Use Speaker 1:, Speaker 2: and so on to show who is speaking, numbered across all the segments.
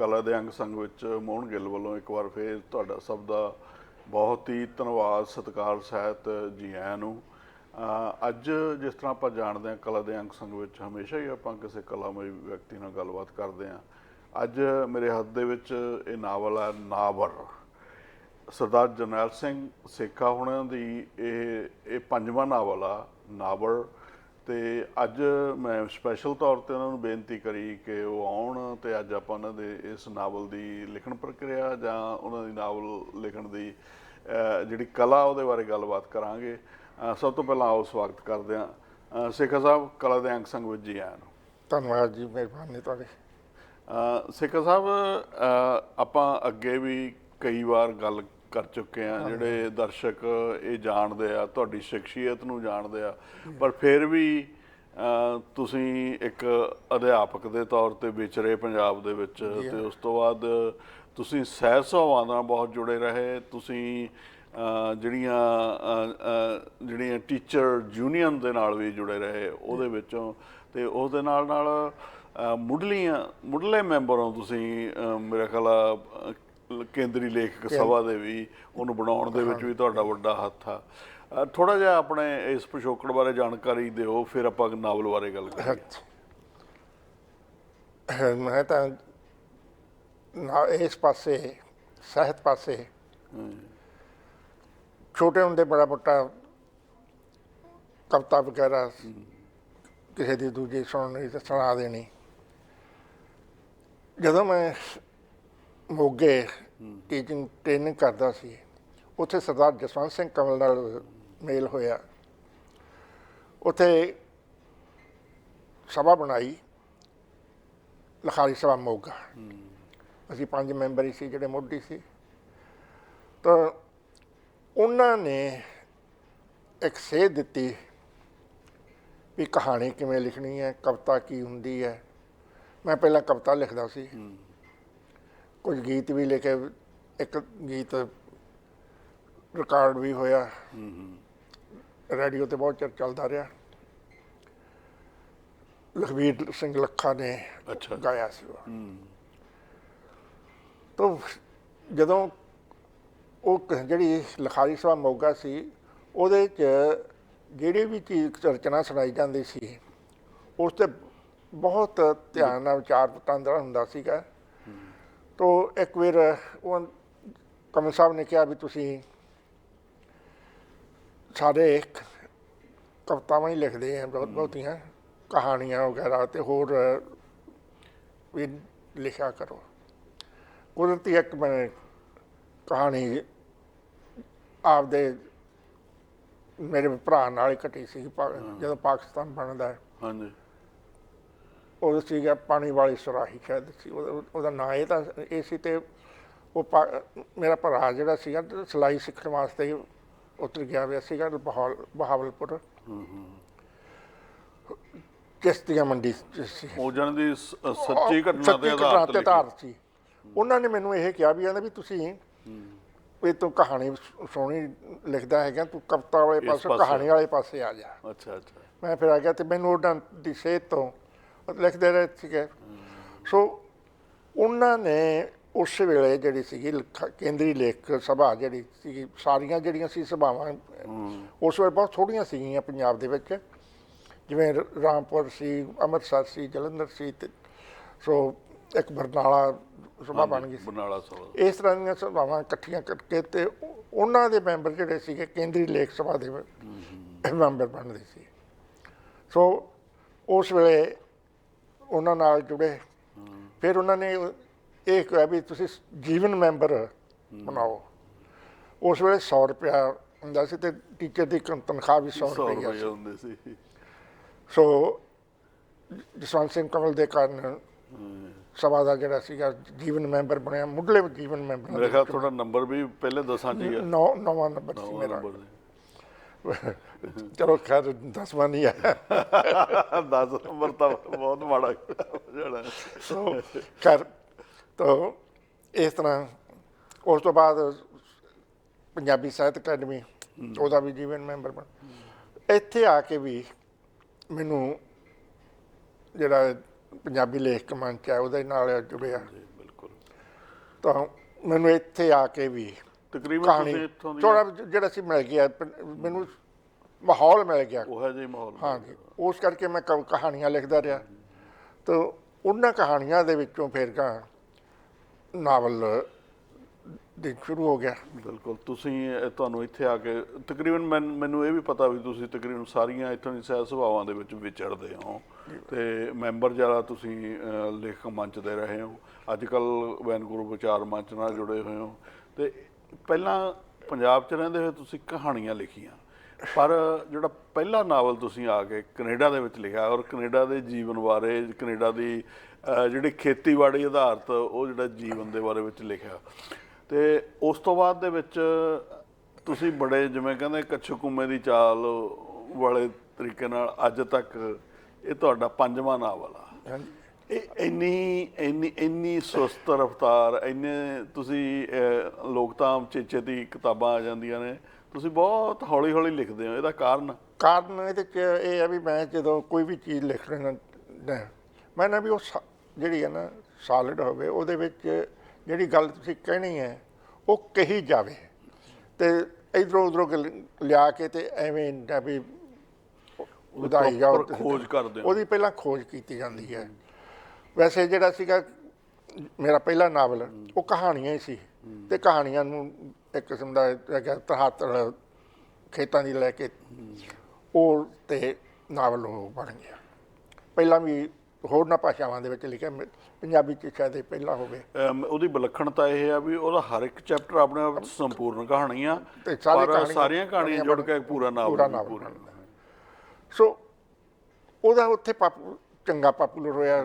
Speaker 1: ਕਲਾ ਦੇ ਅੰਗ ਸੰਗ ਵਿੱਚ ਮੋਹਨ ਗਿੱਲ ਵੱਲੋਂ ਇੱਕ ਵਾਰ ਫੇਰ ਤੁਹਾਡਾ ਸਭ ਦਾ ਬਹੁਤ ਹੀ ਧੰਨਵਾਦ, ਸਤਿਕਾਰ, ਸਹਿਤ ਜੀ ਆਇਆਂ ਨੂੰ। ਅੱਜ ਜਿਸ ਤਰ੍ਹਾਂ ਆਪਾਂ ਜਾਣਦੇ ਹਾਂ ਕਲਾ ਦੇ ਅੰਗ ਸੰਗ ਵਿੱਚ ਹਮੇਸ਼ਾ ਹੀ ਆਪਾਂ ਕਿਸੇ ਕਲਾਮਈ ਵਿਅਕਤੀ ਨਾਲ ਗੱਲਬਾਤ ਕਰਦੇ ਹਾਂ। ਅੱਜ ਮੇਰੇ ਹੱਥ ਦੇ ਵਿੱਚ ਇਹ ਨਾਵਲ ਹੈ ਨਾਵਰ। ਸਰਦਾਰ ਜਰਨੈਲ ਸਿੰਘ ਸੇਖਾ ਹੁਣਾਂ ਦੀ ਇਹ ਇਹ ਪੰਜਵਾਂ ਨਾਵਲ ਆ, ਨਾਵਰ। ਤੇ ਅੱਜ ਮੈਂ ਸਪੈਸ਼ਲ ਤੌਰ ਤੇ ਉਹਨਾਂ ਨੂੰ ਬੇਨਤੀ ਕਰੀ ਕਿ ਉਹ ਆਉਣ ਤੇ ਅੱਜ ਆਪਾਂ ਉਹਨਾਂ ਦੇ ਇਸ ਨਾਵਲ ਦੀ ਲਿਖਣ ਪ੍ਰਕਿਰਿਆ ਜਾਂ ਉਹਨਾਂ ਦੀ ਨਾਵਲ ਲਿਖਣ ਦੀ ਜਿਹੜੀ ਕਲਾ ਉਹਦੇ ਬਾਰੇ ਗੱਲਬਾਤ ਕਰਾਂਗੇ। ਸਭ ਤੋਂ ਪਹਿਲਾਂ ਆਓ ਸਵਾਗਤ ਕਰਦੇ ਹਾਂ। ਸੇਖਾ ਸਾਹਿਬ ਕਲਾ ਦੇ ਅੰਗ ਸੰਗ ਵਿੱਚ ਜੀ ਆਇਆਂ ਨੂੰ।
Speaker 2: ਧੰਨਵਾਦ ਜੀ ਮਿਹਰਬਾਨੀ ਤੁਹਾਡੀ।
Speaker 1: ਸੇਖਾ ਸਾਹਿਬ ਆਪਾਂ ਅੱਗੇ ਵੀ ਕਈ ਵਾਰ ਗੱਲ ਕਰ ਚੁੱਕੇ ਆ ਜਿਹੜੇ ਦਰਸ਼ਕ ਇਹ ਜਾਣਦੇ ਆ ਤੁਹਾਡੀ ਸ਼ਖਸੀਅਤ ਨੂੰ ਜਾਣਦੇ ਆ। ਪਰ ਫਿਰ ਵੀ ਤੁਸੀਂ ਇੱਕ ਅਧਿਆਪਕ ਦੇ ਤੌਰ ਤੇ ਵਿਚਰੇ ਪੰਜਾਬ ਦੇ ਵਿੱਚ ਤੇ ਉਸ ਤੋਂ ਬਾਅਦ ਤੁਸੀਂ ਸਹਿ ਸਭਾਵਾਂ ਨਾਲ ਬਹੁਤ ਜੁੜੇ ਰਹੇ ਤੁਸੀਂ ਜਿਹੜੀਆਂ ਜਿਹੜੀਆਂ ਟੀਚਰ ਯੂਨੀਅਨ ਦੇ ਨਾਲ ਵੀ ਜੁੜੇ ਰਹੇ ਉਹਦੇ ਵਿੱਚੋਂ ਤੇ ਉਸ ਦੇ ਨਾਲ ਨਾਲ ਮੁੱਢਲੀਆਂ ਮੁੱਢਲੇ ਮੈਂਬਰੋਂ ਤੁਸੀਂ ਅ, ਮੇਰਾ ਖਿਆਲ ਕੇਂਦਰੀ ਲੇਖਕ ਸਭਾ ਦੇ ਵੀ ਉਹਨੂੰ ਬਣਾਉਣ ਦੇ ਵਿੱਚ ਵੀ ਤੁਹਾਡਾ ਵੱਡਾ ਹੱਥ ਆ। ਥੋੜਾ ਜਿਹਾ ਆਪਣੇ ਇਸ ਪਿਛੋਕੜ ਬਾਰੇ ਜਾਣਕਾਰੀ ਦਿਓ ਫਿਰ ਆਪਾਂ ਨਾਵਲ ਬਾਰੇ ਗੱਲ ਕਰਾਂਗੇ।
Speaker 2: ਮੈਂ ਤਾਂ ਨਾ ਇਸ ਪਾਸੇ ਸਾਹਿਤ ਪਾਸੇ ਛੋਟੇ ਹੁੰਦੇ ਬੜਾ ਮੋਟਾ ਕਵਿਤਾ ਵਗੈਰਾ ਕਿਸੇ ਦੀ ਦੂਜੀ ਸੁਣਨੀ ਤੇ ਸੁਣਾ ਦੇਣੀ। ਜਦੋਂ ਮੈਂ ਮੋਗੇ ਟੀਚਿੰਗ ਟ੍ਰੇਨਿੰਗ ਕਰਦਾ ਸੀ। ਉੱਥੇ ਸਰਦਾਰ ਜਸਵੰਤ ਸਿੰਘ ਕਮਲ ਨਾਲ ਮੇਲ ਹੋਇਆ। ਉੱਥੇ ਸਭਾ ਬਣਾਈ। ਲਖਾਰੀ ਸਭਾ ਮੋਗਾ। ਅਸੀਂ ਪੰਜ ਮੈਂਬਰ ਹੀ ਸੀ ਜਿਹੜੇ ਮੋਢੀ ਸੀ। ਤਾਂ ਉਹਨਾਂ ਨੇ ਇੱਕ ਸੇਧ ਦਿੱਤੀ ਵੀ ਕਹਾਣੀ ਕਿਵੇਂ ਲਿਖਣੀ ਹੈ, ਕਵਿਤਾ ਕੀ ਹੁੰਦੀ ਹੈ। ਮੈਂ ਪਹਿਲਾਂ ਕਵਿਤਾ ਲਿਖਦਾ ਸੀ। ਕੁਝ ਗੀਤ ਵੀ ਲਿਖੇ ਇੱਕ ਗੀਤ ਰਿਕਾਰਡ ਵੀ ਹੋਇਆ। ਰੇਡੀਓ ਤੇ ਬਹੁਤ ਚਿਰ ਚੱਲਦਾ ਰਿਹਾ। ਲਖਵੀਰ ਸਿੰਘ ਲੱਖਾ ਨੇ
Speaker 1: ਅੱਛਾ।
Speaker 2: ਗਾਇਆ ਸੀ ਉਹ। ਤਾਂ ਜਦੋਂ ਉਹ ਕ- ਜਿਹੜੀ ਲਿਖਾਰੀ ਸਭਾ ਮੋਗਾ ਸੀ ਉਹਦੇ ਚ ਜਿਹੜੀ ਵੀ ਚੀਜ਼ ਰਚਨਾ ਸੁਣਾਈ ਜਾਂਦੀ ਸੀ ਉਸ ਤੇ ਬਹੁਤ ਧਿਆਨ ਨਾਲ ਵਿਚਾਰ ਵਟਾਂਦਰਾ ਹੁੰਦਾ ਸੀਗਾ। ਤੋ ਇੱਕ ਵਾਰ ਉਹ ਕਮਲ ਸਾਹਿਬ ਨੇ ਕਿਹਾ ਵੀ ਤੁਸੀਂ ਸਾਰੇ ਇੱਕ ਕਵਿਤਾਵਾਂ ਹੀ ਲਿਖਦੇ ਆ, ਬਹੁਤ ਬਹੁਤੀਆਂ ਕਹਾਣੀਆਂ ਵਗੈਰਾ ਤੇ ਹੋਰ ਵੀ ਲਿਖਿਆ ਕਰੋ। ਕੁਦਰਤੀ ਇੱਕ ਮੈਂ ਕਹਾਣੀ ਆਪਦੇ ਮੇਰੇ ਭਰਾ ਨਾਲ ਹੀ ਘਟੀ ਸੀ ਪਾ- ਜਦੋਂ ਪਾਕਿਸਤਾਨ ਬਣਦਾ।
Speaker 1: ਹਾਂਜੀ।
Speaker 2: ਉਹ ਸੀਗਾ ਪਾਣੀ ਵਾਲੀ ਸੁਰਾਹੀ ਸ਼ਾਇਦ ਸੀ। ਉਹਦਾ ਨਾਂ ਇਹ ਤਾਂ ਇਹ ਸੀ ਤੇ ਉਹ ਮੇਰਾ ਭਰਾ ਜਿਹੜਾ ਸੀਗਾ ਸਿਲਾਈ ਸਿੱਖਣ ਵਾਸਤੇ ਉਤਰ ਗਿਆ ਹੋਇਆ ਸੀਗਾ ਬਹਾਵਲ ਬਹਾਵਲਪੁਰ। ਕਿਸ਼ਤੀਆਂ ਮੰਡੀ ਸੀ।
Speaker 1: ਉਹ ਜਨ ਦੀ ਸੱਚੀ ਘਟਨਾ
Speaker 2: ਘਟਨਾ
Speaker 1: ਆਧਾਰਿਤ
Speaker 2: ਤੇ ਸੀ। ਉਹਨਾਂ ਨੇ ਮੈਨੂੰ ਇਹ ਕਿਹਾ ਵੀ ਕਹਿੰਦੇ ਵੀ ਤੁਸੀਂ ਵੀ ਤੂੰ ਕਹਾਣੀ ਸੋਹਣੀ ਲਿਖਦਾ ਹੈਗਾ ਤੂੰ ਕਵਿਤਾ ਵਾਲੇ ਪਾਸੇ। ਕਹਾਣੀ ਵਾਲੇ ਪਾਸੇ ਆ ਜਾ।
Speaker 1: ਅੱਛਾ ਅੱਛਾ।
Speaker 2: ਮੈਂ ਫਿਰ ਆ ਗਿਆ ਤੇ ਮੈਨੂੰ ਉਹਨਾਂ ਦੀ ਸੇਧ ਤੋਂ ਲਿਖਦੇ ਰਹੇ ਸੀਗੇ ਸੋ ਉਹਨਾਂ ਨੇ ਉਸ ਵੇਲੇ ਜਿਹੜੀ ਸੀਗੀ ਲਿਖ- ਕੇਂਦਰੀ ਲੇਖਕ ਸਭਾ ਜਿਹੜੀ ਸੀ ਸਾਰੀਆਂ ਜਿਹੜੀਆਂ ਸੀ ਸਭਾਵਾਂ ਉਸ ਵੇਲੇ ਬਹੁਤ ਥੋੜੀਆਂ ਸੀਗੀਆਂ ਪੰਜਾਬ ਦੇ ਵਿੱਚ। ਜਿਵੇਂ ਰਾਮਪੁਰ ਸੀ ਅੰਮ੍ਰਿਤਸਰ ਸੀ ਜਲੰਧਰ ਸੀ ਤੇ ਸੋ ਇੱਕ ਬਰਨਾਲਾ ਸਭਾ ਬਣ ਗਈ ਸੀ।
Speaker 1: ਬਨਾਲਾ ਸਭਾ।
Speaker 2: ਇਸ ਤਰ੍ਹਾਂ ਦੀਆਂ ਸਭਾਵਾਂ ਇਕੱਠੀਆਂ ਕਰਕੇ ਤੇ ਉਹ- ਉਹਨਾਂ ਦੇ ਮੈਂਬਰ ਜਿਹੜੇ ਸੀਗੇ ਕੇਂਦਰੀ ਲੇਖ ਸਭਾ ਦੇ ਮੈਂਬਰ ਬਣਦੇ ਸੀ। ਸੋ ਉਸ ਵੇਲੇ ਉਹਨਾਂ ਨਾਲ ਜੁੜੇ। ਫਿਰ ਉਹਨਾਂ ਨੇ ਇਹ ਕਿਹਾ ਵੀ ਤੁਸੀਂ ਜੀਵਨ ਮੈਂਬਰ ਬਣਾਓ। ਉਸ ਵੇਲੇ 100 ਰੁਪਇਆ ਹੁੰਦਾ ਸੀ ਤੇ ਟੀਚਰ ਦੀ ਤਨਖਾਹ ਵੀ 100
Speaker 1: 100
Speaker 2: ਰੁਪਇਆ
Speaker 1: ਰੁਪਏ
Speaker 2: ਸੀ।
Speaker 1: ਹੁੰਦੇ ਸੀ।
Speaker 2: ਸੋ ਜਸਵੰਤ ਸਿੰਘ ਕਮਲ ਦੇ ਕਾਰਨ ਸਭਾ ਦਾ ਜਿਹੜਾ ਸੀਗਾ ਜੀਵਨ ਮੈਂਬਰ ਬਣਿਆ ਮੁੱਢਲੇ ਜੀਵਨ ਮੈਂਬਰ
Speaker 1: ਮੇਰੇ ਖਿਆਲ ਤੁਹਾਡਾ ਨੰਬਰ ਵੀ ਪਹਿਲੇ ਦਸਾਂ ਚ ਹੀ ਆ।
Speaker 2: ਨੌ ਨੌਵਾਂ ਨੰਬਰ ਸੀ ਮੇਰਾ। ਚਲੋ ਖੈਰ ਦਸਵਾਂ ਨਹੀਂ ਆਇਆ
Speaker 1: 10 ਨੰਬਰ ਤਾਂ ਬਹੁਤ ਮਾੜਾ ਜਿਹੜਾ
Speaker 2: ਸੋ ਖੈਰ ਤਾਂ ਇਸ ਤਰ੍ਹਾਂ ਉਸ ਤੋਂ ਬਾਅਦ ਪੰਜਾਬੀ ਸਾਹਿਤ ਅਕੈਡਮੀ ਉਹਦਾ ਵੀ ਜੀਵਨ ਮੈਂਬਰ ਬਣ। ਇੱਥੇ ਆ ਕੇ ਵੀ ਮੈਨੂੰ ਜਿਹੜਾ ਪੰਜਾਬੀ ਲੇਖਕ ਮੰਚ ਹੈ ਉਹਦੇ ਨਾਲ ਜੁੜਿਆ।
Speaker 1: ਬਿਲਕੁਲ।
Speaker 2: ਤਾਂ ਮੈਨੂੰ ਇੱਥੇ ਆ ਕੇ ਵੀ
Speaker 1: ਤਕਰੀਬਨ
Speaker 2: ਕਹਾਣੀ।
Speaker 1: ਤੁਸੀਂ ਇੱਥੋਂ ਦੀ
Speaker 2: ਥੋੜਾ ਜਿਹੜਾ ਸੀ ਮਿਲ ਗਿਆ ਪ- ਮੈਨੂੰ ਮਾਹੌਲ ਮਿਲ ਗਿਆ।
Speaker 1: ਉਹ ਹੈ ਜੀ ਮਾਹੌਲ।
Speaker 2: ਹਾਂਜੀ। ਉਸ ਕਰਕੇ ਮੈਂ ਕ- ਕਹਾਣੀਆਂ ਲਿਖਦਾ ਰਿਹਾ। ਤਾਂ ਉਹਨਾਂ ਕਹਾਣੀਆਂ ਦੇ ਵਿੱਚੋਂ ਫਿਰ ਗਾ ਨਾਵਲ ਦੇ ਸ਼ੁਰੂ ਹੋ ਗਿਆ।
Speaker 1: ਬਿਲਕੁਲ। ਤੁਸੀਂ ਇਹ ਤੁਹਾਨੂੰ ਇੱਥੇ ਆ ਕੇ ਤਕਰੀਬਨ ਮੈਨ- ਮੈਨੂੰ ਇਹ ਵੀ ਪਤਾ ਵੀ ਤੁਸੀਂ ਤਕਰੀਬਨ ਸਾਰੀਆਂ ਇੱਥੋਂ ਦੀ ਸਹਿ ਸੁਭਾਵਾਂ ਦੇ ਵਿੱਚ ਵਿਚਰਦੇ ਹੋ। ਤੇ ਮੈਂਬਰ ਜ਼ਿਆਦਾ ਤੁਸੀਂ ਅਹ, ਲੇਖਕ ਮੰਚ ਦੇ ਰਹੇ ਹੋ। ਅੱਜ ਕੱਲ ਵੈਨਕੂਵਰ ਵਿਚਾਰ ਮੰਚ ਨਾਲ ਜੁੜੇ ਹੋਏ ਹੋ। ਤੇ ਪਹਿਲਾਂ ਪੰਜਾਬ 'ਚ ਰਹਿੰਦੇ ਹੋਏ ਤੁਸੀਂ ਕਹਾਣੀਆਂ ਲਿਖੀਆਂ, ਪਰ ਜਿਹੜਾ ਪਹਿਲਾ ਨਾਵਲ ਤੁਸੀਂ ਆ ਕੇ ਕੈਨੇਡਾ ਦੇ ਵਿੱਚ ਲਿਖਿਆ ਔਰ ਕੈਨੇਡਾ ਦੇ ਜੀਵਨ ਬਾਰੇ, ਕੈਨੇਡਾ ਦੀ ਜਿਹੜੀ ਖੇਤੀਬਾੜੀ ਆਧਾਰਿਤ ਉਹ ਜਿਹੜਾ ਜੀਵਨ ਦੇ ਬਾਰੇ ਵਿੱਚ ਲਿਖਿਆ। ਤੇ ਉਸ ਤੋਂ ਬਾਅਦ ਦੇ ਵਿੱਚ ਤੁਸੀਂ ਬੜੇ ਜਿਵੇਂ ਕਹਿੰਦੇ ਕੱਛੂ ਕੁੰਮੇ ਦੀ ਚਾਲ ਵਾਲੇ ਤਰੀਕੇ ਨਾਲ ਅੱਜ ਤੱਕ ਇਹ ਤੁਹਾਡਾ ਪੰਜਵਾਂ ਨਾਵਲ ਆ।
Speaker 2: ਹਾਂਜੀ।
Speaker 1: ਇਹ ਇੰਨੀ ਇੰਨੀ ਇੰਨੀ ਸੁਸਤ ਰਫਤਾਰ ਇੰਨੇ ਤੁਸੀਂ ਅਹ, ਲੋਕਤਾਮ ਚੇਚੇ ਦੀ ਕਿਤਾਬਾਂ ਆ ਜਾਂਦੀਆਂ ਨੇ ਤੁਸੀਂ ਬਹੁਤ ਹੌਲੀ ਹੌਲੀ ਲਿਖਦੇ ਹੋ ਇਹਦਾ ਕਾਰਨ?
Speaker 2: ਕਾਰਨ ਇਹਦੇ ਚ ਇਹ ਹੈ ਵੀ ਮੈਂ ਜਦੋਂ ਕੋਈ ਵੀ ਚੀਜ਼ ਲਿਖ ਰਿਹਾ ਮੈਂ ਨਾ ਵੀ ਉਹ ਜਿਹੜੀ ਹੈ ਨਾ ਸੋਲਿਡ ਹੋਵੇ ਉਹਦੇ ਵਿੱਚ ਜਿਹੜੀ ਗੱਲ ਤੁਸੀਂ ਕਹਿਣੀ ਹੈ ਉਹ ਕਹੀ ਜਾਵੇ। ਤੇ ਇਧਰੋਂ ਉਧਰੋਂ ਲਿਆ ਕੇ ਤੇ ਐਵੇਂ ਨਾ ਵੀ ਵਧਾਈ ਜਾਓ
Speaker 1: ਖੋਜ ਕਰਦੇ।
Speaker 2: ਉਹਦੀ ਪਹਿਲਾਂ ਖੋਜ ਕੀਤੀ ਜਾਂਦੀ ਹੈ। ਵੈਸੇ ਜਿਹੜਾ ਸੀਗਾ ਮੇਰਾ ਪਹਿਲਾ ਨਾਵਲ ਉਹ ਕਹਾਣੀਆਂ ਹੀ ਸੀ। ਤੇ ਕਹਾਣੀਆਂ ਨੂੰ ਇੱਕ ਕਿਸਮ ਦਾ ਹੈਗਾ ਤਹਾਤਲ ਖੇਤਾਂ ਦੀ ਲੈ ਕੇ ਉਹ ਤੇ ਨਾਵਲ ਉਹ ਬਣ ਗਿਆ। ਪਹਿਲਾਂ ਵੀ ਹੋਰਨਾਂ ਭਾਸ਼ਾਵਾਂ ਦੇ ਵਿੱਚ ਲਿਖਿਆ ਪੰਜਾਬੀ ਚ ਸ਼ਾਇਦ ਇਹ ਪਹਿਲਾ ਹੋਵੇ।
Speaker 1: ਉਹਦੀ ਵਿਲੱਖਣਤਾ ਇਹ ਆ ਵੀ ਉਹਦਾ ਹਰ ਇੱਕ ਚੈਪਟਰ ਆਪਣੇ ਆਪ ਵਿੱਚ ਸੰਪੂਰਨ ਕਹਾਣੀ ਆ ਪਰ ਸਾਰੀਆਂ ਕਹਾਣੀਆਂ ਜੁੜ ਕੇ ਇੱਕ ਪੂਰਾ ਨਾਵਲ
Speaker 2: ਪੂਰਾ। ਸੋ ਉਹਦਾ ਉੱਥੇ ਚੰਗਾ ਪਪੂਲਰ ਹੋਇਆ।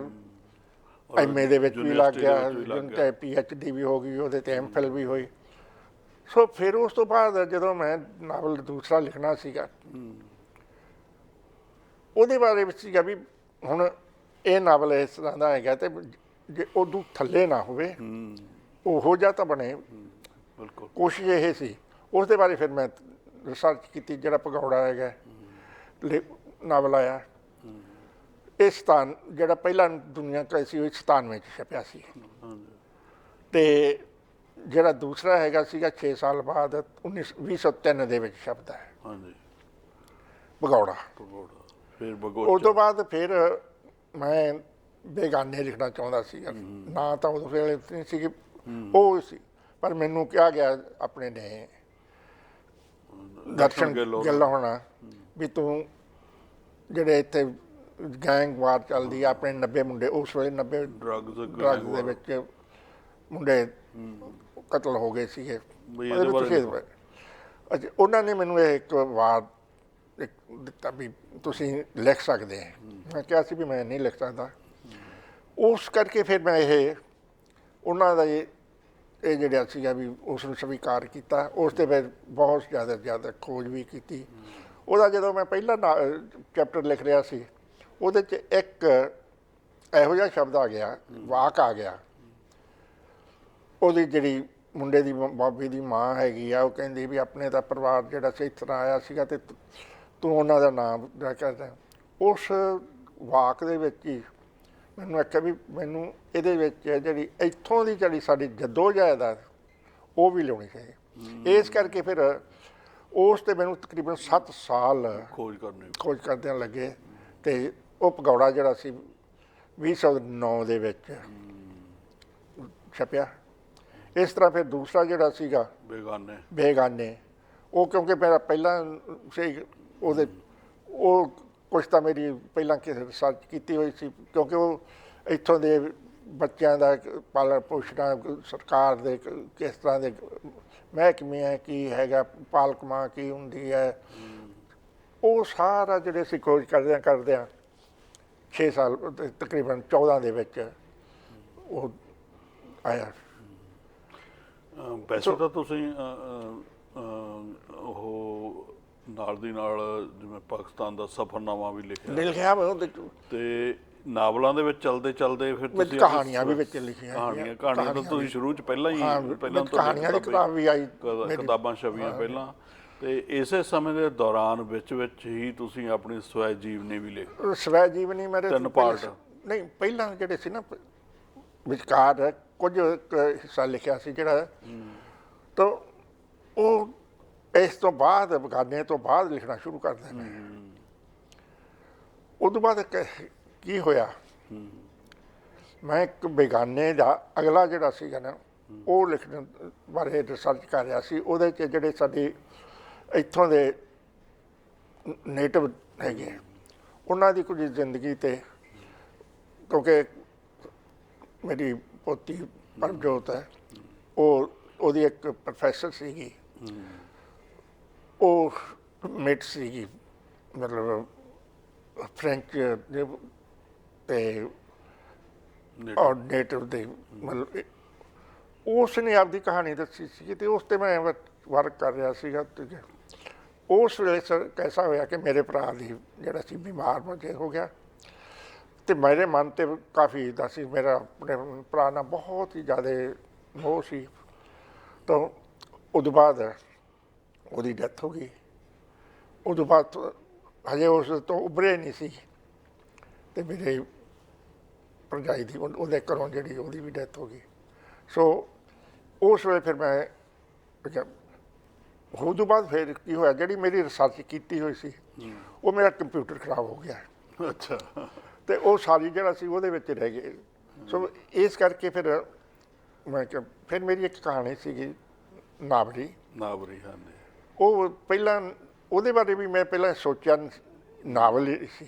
Speaker 2: ਐਮਏ ਦੇ ਵਿੱਚ ਵੀ ਲੱਗ
Speaker 1: University ਦੇ
Speaker 2: ਗਿਆ
Speaker 1: ਵਿੱਚ ਵੀ ਲੱਗ ਗਿਆ।
Speaker 2: ਤੇ ਪੀਐਚਡੀ ਵੀ ਹੋ ਗਈ ਉਹਦੇ ਤੇ ਐਮਫਿਲ ਵੀ ਹੋਈ। ਸੋ ਫਿਰ ਉਸ ਤੋਂ ਬਾਅਦ ਜਦੋਂ ਮੈਂ ਨਾਵਲ ਦੂਸਰਾ ਲਿਖਣਾ ਸੀਗਾ ਉਹਦੇ ਬਾਰੇ ਵਿੱਚ ਸੀਗਾ ਵੀ ਹੁਣ ਇਹ ਨਾਵਲ ਇਸ ਤਰ੍ਹਾਂ ਦਾ ਹੈਗਾ ਤੇ ਜੇ ਉਦੋਂ ਥੱਲੇ ਨਾ ਹੋਵੇ
Speaker 1: ਹੂੰ
Speaker 2: ਉਹੋ ਜਿਹਾ ਤਾਂ ਬਣੇ।
Speaker 1: ਬਿਲਕੁਲ।
Speaker 2: ਕੋਸ਼ਿਸ਼ ਇਹ ਸੀ। ਉਸ ਦੇ ਬਾਰੇ ਫਿਰ ਮੈਂ ਰਿਸਰਚ ਕੀਤੀ ਜਿਹੜਾ ਭਗੌੜਾ ਹੈਗਾ ਨਾਵਲ ਆਇਆ। ਇਹ ਸਥਾਨ ਜਿਹੜਾ ਪਹਿਲਾ ਦੁਨੀਆ ਦਾ ਸੀ ਉਹ ਸਥਾਨ ਵਿੱਚ ਛਪਿਆ ਸੀ। ਤੇ ਜਿਹੜਾ ਦੂਸਰਾ ਹੈਗਾ ਸੀਗਾ 6 ਸਾਲ ਬਾਅਦ 19 2003 ਦੇ ਵਿੱਚ ਛਪਦਾ ਹੈ।
Speaker 1: ਹਾਂਜੀ।
Speaker 2: ਭਗੌੜਾ।
Speaker 1: ਭਗੋੜਾ ਫਿਰ
Speaker 2: ਉਸ
Speaker 1: ਭਗੋੜਾ।
Speaker 2: ਤੋਂ ਬਾਅਦ ਫਿਰ ਮੈਂ ਬੇਗਾਨੇ ਲਿਖਣਾ ਚਾਹੁੰਦਾ ਸੀਗਾ। ਨਾ ਤਾਂ ਉਸ ਵੇਲੇ ਨਹੀਂ ਸੀ ਕਿ ਉਹ ਸੀ। ਪਰ ਮੈਨੂੰ ਕਿਹਾ ਗਿਆ ਆਪਣੇ ਨੇ ਦਰਸ਼ਨ।
Speaker 1: ਗਿੱਲ ਹੋਣਾ
Speaker 2: ਵੀ ਤੂੰ ਜਿਹੜੇ ਇੱਥੇ ਗੈਂਗ ਵਾਰ ਚੱਲਦੀ ਆ ਆਪਣੇ 90 ਮੁੰਡੇ ਉਸ ਵੇਲੇ 90
Speaker 1: ਡਰੱਗਸ
Speaker 2: ਡਰੱਗ ਦੇ ਵਿੱਚ ਮੁੰਡੇ ਕਤਲ ਹੋ ਗਏ ਸੀਗੇ।
Speaker 1: ਵੀ ਇਹਦੇ ਬਾਰੇ
Speaker 2: ਅੱਛਾ ਉਹਨਾਂ ਨੇ ਮੈਨੂੰ ਇਹ ਇੱਕ ਵਾਰ ਇੱਕ ਦਿੱਤਾ ਵੀ ਤੁਸੀਂ ਲਿਖ ਸਕਦੇ ਹੈ ਮੈਂ ਕਿਹਾ ਸੀ ਵੀ ਮੈਂ ਨਹੀਂ ਲਿਖ ਸਕਦਾ। ਉਸ ਕਰਕੇ ਫਿਰ ਮੈਂ ਇਹ ਉਹਨਾਂ ਦਾ ਇਹ ਇਹ ਜਿਹੜਾ ਸੀਗਾ ਵੀ ਉਸ ਨੂੰ ਸਵੀਕਾਰ ਕੀਤਾ। ਉਸ ਤੇ ਫਿਰ ਬਹੁਤ ਜ਼ਿਆਦਾ ਜ਼ਿਆਦਾ ਖੋਜ ਵੀ ਕੀਤੀ। ਉਹਦਾ ਜਦੋਂ ਮੈਂ ਪਹਿਲਾ ਚੈਪਟਰ ਲਿਖ ਰਿਹਾ ਸੀ ਉਹਦੇ 'ਚ ਇੱਕ ਇਹੋ ਜਿਹਾ ਸ਼ਬਦ ਆ ਗਿਆ ਵਾਕ ਆ ਗਿਆ। ਉਹਦੀ ਜਿਹੜੀ ਮੁੰਡੇ ਦੀ ਬਾਬੀ ਦੀ ਮਾਂ ਹੈਗੀ ਆ ਉਹ ਕਹਿੰਦੀ ਵੀ ਆਪਣੇ ਦਾ ਪਰਿਵਾਰ ਜਿਹੜਾ ਸੀ ਇਸ ਤਰ੍ਹਾਂ ਆਇਆ ਸੀਗਾ ਤੇ ਤੂੰ- ਉਹਨਾਂ ਦਾ ਨਾਮ ਕਰਦਾ ਉਸ ਵਾਕ ਦੇ ਵਿੱਚ ਹੀ ਮੈਨੂੰ ਆਖਿਆ ਵੀ ਮੈਨੂੰ ਇਹਦੇ ਵਿੱਚ ਜਿਹੜੀ ਇੱਥੋਂ ਦੀ ਜਿਹੜੀ ਸਾਡੀ ਜਦੋਜਹਿਦ ਆ ਉਹ ਵੀ ਲਿਆਉਣੀ ਚਾਹੀਦੀ। ਇਸ ਕਰਕੇ ਫਿਰ ਉਸ ਤੇ ਮੈਨੂੰ ਤਕਰੀਬਨ 7 ਸਾਲ
Speaker 1: ਖੋਜ ਕਰਨੀ।
Speaker 2: ਖੋਜ ਕਰਦਿਆਂ ਲੱਗੇ ਤੇ ਉਹ ਭਗੌੜਾ ਜਿਹੜਾ ਸੀ 2009 ਦੇ ਵਿੱਚ ਛਪਿਆ। ਇਸ ਤਰ੍ਹਾਂ ਫਿਰ ਦੂਸਰਾ ਜਿਹੜਾ ਸੀਗਾ
Speaker 1: ਬੇਗਾਨੇ।
Speaker 2: ਬੇਗਾਨੇ ਉਹ ਕਿਉਂਕਿ ਮੇਰਾ ਪਹਿਲਾਂ ਸੀ ਉਹਦੇ ਉਹ ਕੁਛ ਤਾਂ ਮੇਰੀ ਪਹਿਲਾਂ ਕਿ ਰਿਸਰਚ ਕੀਤੀ ਹੋਈ ਸੀ ਕਿਉਂਕਿ ਉਹ ਇੱਥੋਂ ਦੇ ਬੱਚਿਆਂ ਦਾ ਪਾਲਣ ਪੋਸ਼ਣ ਸਰਕਾਰ ਦੇ ਕਿਸ ਤਰ੍ਹਾਂ ਦੇ ਮਹਿਕਮੇ ਹੈ ਕੀ ਹੈਗਾ ਪਾਲਕ ਮਾਂ ਕੀ ਹੁੰਦੀ ਹੈ। ਉਹ ਸਾਰਾ ਜਿਹੜੇ ਅਸੀਂ ਖੋਜ ਕਰਦਿਆਂ ਕਰਦਿਆਂ 6 ਸਾਲ ਤੇ ਤਕਰੀਬਨ 14 ਦੇ ਵਿੱਚ ਉਹ ਆਇਆ।
Speaker 1: ਵੈਸੇ ਤਾਂ ਤੁਸੀਂ ਉਹ ਨਾਲ ਦੀ ਨਾਲ ਜਿਵੇਂ ਪਾਕਿਸਤਾਨ ਦਾ ਸਫਰਨਾਮਾ ਵੀ ਲਿਖਿਆ।
Speaker 2: ਲਿਖਿਆ ਉਹਦੇ ਚ।
Speaker 1: ਤੇ ਨਾਵਲਾਂ ਦੇ ਵਿੱਚ ਚਲਦੇ ਚਲਦੇ ਫਿਰ ਤੁਸੀਂ
Speaker 2: ਕਹਾਣੀਆਂ ਵੀ ਵਿੱਚ ਲਿਖੀਆਂ
Speaker 1: ਕਹਾਣੀਆਂ। ਕਹਾਣੀਆਂ ਤਾਂ ਤੁਸੀਂ ਸ਼ੁਰੂ ਚ ਪਹਿਲਾਂ ਹੀ ਪਹਿਲਾਂ
Speaker 2: ਵਿੱਚ ਕਹਾਣੀਆਂ ਦੀ ਕਿਤਾਬ ਵੀ ਆਈ।
Speaker 1: ਕਿਤਾਬਾਂ ਛਪੀਆਂ ਪਹਿਲਾਂ। ਤੇ ਇਸੇ ਸਮੇਂ ਦੇ ਦੌਰਾਨ ਵਿੱਚ ਵਿੱਚ ਹੀ ਤੁਸੀਂ ਆਪਣੀ ਸਵੈ ਜੀਵਨੀ ਵੀ ਲਿਖੀ।
Speaker 2: ਸਵੈ ਜੀਵਨੀ ਮੇਰੇ
Speaker 1: ਤਿੰਨ
Speaker 2: ਪਹਿਲਾਂ-
Speaker 1: part।
Speaker 2: ਨਹੀਂ ਪਹਿਲਾਂ ਜਿਹੜੇ ਸੀ ਨਾ ਪ- ਵਿਚਕਾਰ ਕੁਝ ਕੁ ਹਿੱਸਾ ਲਿਖਿਆ ਸੀ ਜਿਹੜਾ ਤਾਂ ਉਹ ਇਸ ਤੋਂ ਬਾਅਦ ਬਗਾਨੇ ਤੋਂ ਬਾਅਦ ਲਿਖਣਾ ਸ਼ੁਰੂ ਕਰ ਦਿੱਤਾ ਉਦੋਂ ਬਾਅਦ ਕ- ਕੀ ਹੋਇਆ? ਮੈਂ ਇੱਕ ਬੇਗਾਨੇ ਦਾ ਅਗਲਾ ਜਿਹੜਾ ਸੀਗਾ ਨਾ ਉਹ ਲਿਖਣ ਬਾਰੇ ਰਿਸਰਚ ਕਰ ਰਿਹਾ ਸੀ। ਉਹਦੇ ਚ ਜਿਹੜੇ ਸਾਡੇ ਇੱਥੋਂ ਦੇ ਨੇਟਿਵ ਹੈਗੇ ਉਹਨਾਂ ਦੀ ਕੁਝ ਜ਼ਿੰਦਗੀ ਤੇ ਕਿਉਂਕਿ ਮੇਰੀ ਪੋਤੀ ਪਰਮਜੋਤ ਹੈ ਉਹ ਉਹਦੀ ਇੱਕ ਪ੍ਰੋਫੈਸਰ ਸੀਗੀ ਉਹ ਮੇਟ ਸੀਗੀ ਮਤਲਬ ਫ੍ਰੈਂਚ ਦੇ ਤੇ। ਔਰ ਨੇਟਿਵ ਦੇ ਮਤਲਬ ਉਸ ਨੇ ਆਪਦੀ ਕਹਾਣੀ ਦੱਸੀ ਸੀ ਤੇ ਉਸ ਤੇ ਮੈਂ ਵਰਕ ਕਰ ਰਿਹਾ ਸੀਗਾ ਤੇ ਉਸ ਵੇਲੇ ਸਰ ਕੈਸਾ ਹੋਇਆ ਕਿ ਮੇਰੇ ਭਰਾ ਦੀ ਜਿਹੜਾ ਸੀ ਬਿਮਾਰ ਮੁਝੇ ਹੋ ਗਿਆ ਤੇ ਮੇਰੇ ਮਨ ਤੇ ਕਾਫੀ ਦਾ ਸੀ, ਮੇਰਾ ਆਪਣੇ ਭਰਾ ਨਾਲ ਬਹੁਤ ਹੀ ਜ਼ਿਆਦਾ ਮੋਹ ਸੀ। ਤਾਂ ਉਦੋਂ ਬਾਅਦ ਉਹਦੀ ਡੈਥ ਹੋ ਗਈ। ਉਦੋਂ ਬਾਅਦ ਹਜੇ ਉਸ ਤੋਂ ਉਭਰੇ ਨਹੀਂ ਸੀ ਤੇ ਮੇਰੇ ਭਰਜਾਈ ਦੀ ਉਹਦੇ ਘਰੋਂ ਜਿਹੜੀ ਉਹਦੀ ਵੀ ਡੈਥ ਹੋ ਗਈ। ਸੋ ਉਸ ਵੇਲੇ ਫਿਰ ਮੈਂ ਉਹ ਤੋਂ ਬਾਅਦ ਫਿਰ ਕੀ ਹੋਇਆ ਜਿਹੜੀ ਮੇਰੀ ਰਿਸਰਚ ਕੀਤੀ ਹੋਈ ਸੀ ਉਹ ਮੇਰਾ ਕੰਪਿਊਟਰ ਖਰਾਬ ਹੋ ਗਿਆ।
Speaker 1: ਅੱਛਾ।
Speaker 2: ਤੇ ਉਹ ਸਾਰੀ ਜਿਹੜਾ ਸੀ ਉਹਦੇ ਵਿੱਚ ਰਹਿ ਗਏ। ਸੋ ਇਸ ਕਰਕੇ ਫਿਰ ਮੈਂ ਕਿਹਾ ਫਿਰ ਮੇਰੀ ਇੱਕ ਕਹਾਣੀ ਸੀਗੀ ਨਾਵਰੀ।
Speaker 1: ਨਾਬਰੀ ਹਾਂ
Speaker 2: ਉਹ ਪਹਿਲਾਂ ਉਹਦੇ ਬਾਰੇ ਵੀ ਮੈਂ ਪਹਿਲਾਂ ਸੋਚਿਆ ਨਾਵਲ ਸੀ।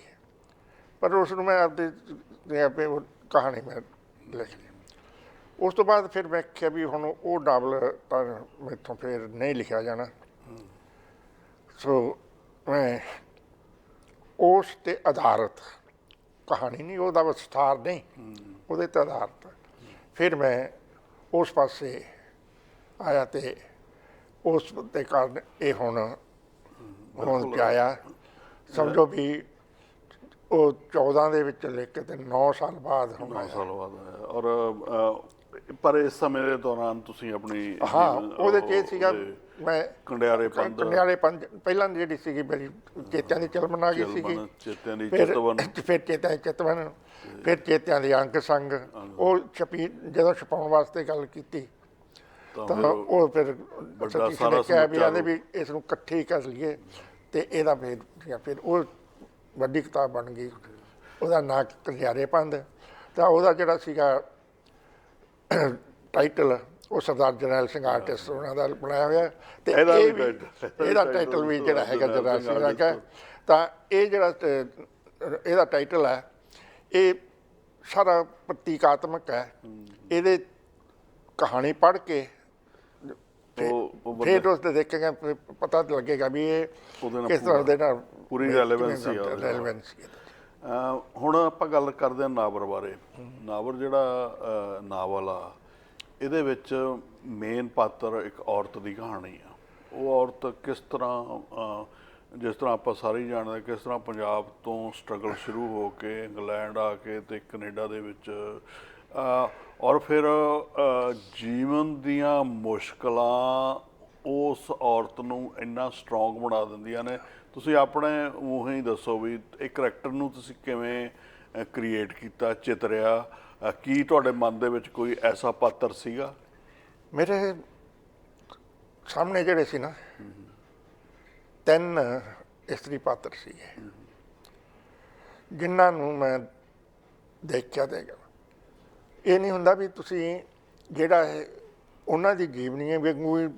Speaker 2: ਪਰ ਉਸ ਨੂੰ ਮੈਂ ਆਪਦੇ ਆਪੇ ਉਹ ਕਹਾਣੀ ਮੈਂ ਲਿਖ ਲਈ ਉਸ ਤੋਂ ਬਾਅਦ ਫਿਰ ਮੈਂ ਕਿਹਾ ਵੀ ਹੁਣ ਉਹ ਨਾਵਲ ਤਾਂ ਮੈਥੋਂ ਫਿਰ ਨਹੀਂ ਲਿਖਿਆ ਜਾਣਾ। ਸੋ ਮੈਂ ਉਸ ਤੇ ਆਧਾਰਿਤ ਕਹਾਣੀ ਨਹੀਂ ਉਹਦਾ ਵਿਸਥਾਰ ਨਹੀਂ ਉਹਦੇ ਤੇ ਆਧਾਰਿਤ। ਫਿਰ ਮੈਂ ਉਸ ਪਾਸੇ ਆਇਆ ਤੇ ਉਸ ਦੇ ਕਾਰਨ ਇਹ ਹੁਣ ਹੁਣ ਆਇਆ ਸਮਝੋ ਵੀ ਉਹ 14 ਦੇ ਵਿੱਚ ਲੈ ਕੇ ਤੇ 9 ਸਾਲ ਬਾਅਦ ਹੁਣ
Speaker 1: 9
Speaker 2: ਆਇਆ।
Speaker 1: ਸਾਲ ਬਾਅਦ ਔਰ ਪਰ ਇਸ ਸਮੇਂ ਦੇ ਦੌਰਾਨ ਤੁਸੀਂ ਆਪਣੀ
Speaker 2: ਹਾਂ ਉਹਦੇ ਚ ਇਹ ਸੀਗਾ ਮੈਂ
Speaker 1: ਕੰਡਿਆਰੇ ਪੰਧ
Speaker 2: ਕੰਨਿਆਲੇ ਪੰਜ ਪਹਿਲਾਂ ਜਿਹੜੀ ਸੀਗੀ ਮੇਰੀ ਚੇਤਿਆਂ ਦੀ ਚਲਮਨ ਆ ਗਈ ਸੀਗੀ।
Speaker 1: ਚੇਤਿਆਂ ਦੀ ਚਿਤਵਨ।
Speaker 2: ਫਿਰ ਚੇਤਿਆਂ ਦੀ ਚਿਤਵਨ ਫਿਰ ਚੇਤਿਆਂ ਦੀ ਅੰਕ ਸੰਗ। ਉਹ ਛਪੀ ਜਦੋਂ ਛਪਾਉਣ ਵਾਸਤੇ ਗੱਲ ਕੀਤੀ
Speaker 1: ਤਾਂ
Speaker 2: ਉਹ ਫਿਰ ਸਤੀਸ਼
Speaker 1: ਸਾਰਾ
Speaker 2: ਕਿਹਾ ਵੀ ਇਸ ਨੂੰ ਇਕੱਠੇ ਕਰ ਲਈਏ ਤੇ ਇਹਦਾ ਫਿਰ ਫਿਰ ਉਹ ਵੱਡੀ ਕਿਤਾਬ ਬਣ ਗਈ। ਉਹਦਾ ਨਾਂ ਕੰਜਿਆਰੇ ਪੰਧ ਤਾਂ ਉਹਦਾ ਜਿਹੜਾ ਸੀਗਾ ਟਾਈਟਲ ਉਹ ਸਰਦਾਰ ਜਰਨੈਲ ਸਿੰਘ ਆਰਟਿਸਟ ਉਹਨਾਂ ਦਾ ਬਣਾਇਆ ਹੋਇਆ ਤੇ
Speaker 1: ਇਹਦਾ
Speaker 2: ਇਹ
Speaker 1: ਵੀ title-
Speaker 2: ਇਹਦਾ ਟਾਈਟਲ ਵੀ ਜਿਹੜਾ ਹੈਗਾ
Speaker 1: ਜਰਨੈਲ ਸਿੰਘ
Speaker 2: ਦਾ
Speaker 1: artist।
Speaker 2: ਤਾਂ ਇਹ ਜਿਹੜਾ ਇਹਦਾ ਟਾਈਟਲ ਹੈ ਇਹ ਸਾਰਾ ਪ੍ਰਤੀਕਾਤਮਕ ਹੈ ਇਹਦੇ ਕਹਾਣੀ ਪੜ੍ਹ ਕੇ
Speaker 1: ਉਹ ਉਹ ਬੰਦੇ-
Speaker 2: ਫਿਰ ਉਸ ਤੇ ਦੇਖੇਗਾ ਪਤਾ ਲੱਗੇਗਾ ਵੀ ਇਹ ਕਿਸ ਤਰ੍ਹਾਂ ਦੇ ਨਾਲ
Speaker 1: ਪੂਰੀ ਉਹਦੇ ਨਾਲ।
Speaker 2: ਰੈਲੇਵੈਂਸੀ
Speaker 1: ਅ, ਹੁਣ ਆਪਾਂ ਗੱਲ ਕਰਦੇ ਹਾਂ ਨਾਵਰ ਬਾਰੇ। ਨਾਵਰ ਜਿਹੜਾ ਨਾਵਲ ਆ ਇਹਦੇ ਵਿੱਚ ਮੇਨ ਪਾਤਰ ਇੱਕ ਔਰਤ ਦੀ ਕਹਾਣੀ ਆ। ਉਹ ਔਰਤ ਕਿਸ ਤਰ੍ਹਾਂ ਜਿਸ ਤਰ੍ਹਾਂ ਆਪਾਂ ਸਾਰੇ ਜਾਣਦੇ ਹਾਂ, ਕਿਸ ਤਰ੍ਹਾਂ ਪੰਜਾਬ ਤੋਂ ਸਟਰਗਲ ਸ਼ੁਰੂ ਹੋ ਕੇ ਇੰਗਲੈਂਡ ਆ ਕੇ ਤੇ ਕੈਨੇਡਾ ਦੇ ਵਿੱਚ ਔਰ ਫਿਰ ਜੀਵਨ ਦੀਆਂ ਮੁਸ਼ਕਲਾਂ ਉਸ ਔਰਤ ਨੂੰ ਇੰਨਾ ਸਟਰੋਂਗ ਬਣਾ ਦਿੰਦੀਆਂ ਨੇ ਤੁਸੀਂ ਆਪਣੇ ਮੂੰਹੋਂ ਹੀ ਦੱਸੋ ਵੀ ਇਹ ਕਰੈਕਟਰ ਨੂੰ ਤੁਸੀਂ ਕਿਵੇਂ ਕ੍ਰੀਏਟ ਕੀਤਾ ਚਿਤਰਿਆ? ਅ, ਕੀ ਤੁਹਾਡੇ ਮਨ ਦੇ ਵਿੱਚ ਕੋਈ ਐਸਾ ਪਾਤਰ ਸੀਗਾ?
Speaker 2: ਮੇਰੇ ਸਾਹਮਣੇ ਜਿਹੜੇ ਸੀ ਨਾ ਤਿੰਨ ਇਸਤਰੀ ਪਾਤਰ ਸੀਗੇ। ਜਿਨ੍ਹਾਂ ਨੂੰ ਮੈਂ ਦੇਖਿਆ ਤੇ ਇਹ ਨਹੀਂ ਹੁੰਦਾ ਵੀ ਤੁਸੀਂ ਜਿਹੜਾ ਹੈ ਉਹਨਾਂ ਦੀ ਜੀਵਨੀ ਹੈ ਵੀ ਕੋਈ